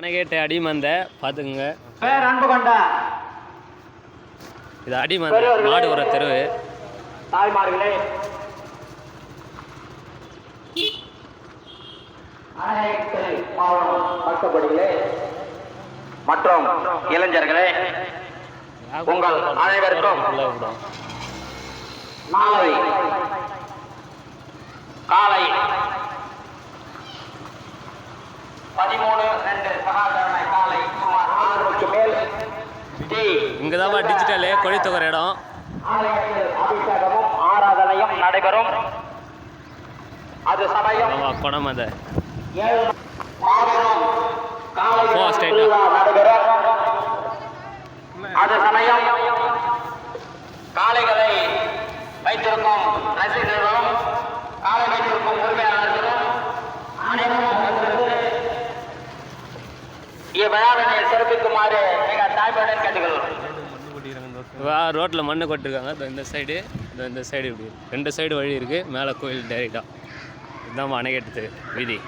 அணைகேட்டு அடிமந்த பார்த்துக்குங்க இது அடிமந்த மாடு ஒரு தெருவு மற்றும் இளைஞர்களே உங்கள் அனைவருக்கும். நாளை காலை பதிமூணு இங்கே தான் டிஜிட்டலு கொழித்தொகர் இடம். அபிஷேகமும் ஆராதனையும் நடைபெறும். அது சமயம் காலை. திருவிழா நடைபெறும். அது சமயம் காளைகளை வைத்திருக்கும் ரசிகர்களும் காளை வைத்திருக்கும் உரிமையாளர்களும் அனைவரும் இவ்விழாவினை சிறப்பிக்குமாறு ரோட்டில் மண்ணு கொட்டிருக்காங்க. இந்த சைடு இதோ இந்த சைடு இப்படி. ரெண்டு சைடு வழி இருக்குது மேலே கோயில் டைரெக்டாக இதுதான் அணைக்கட்டு வீதி.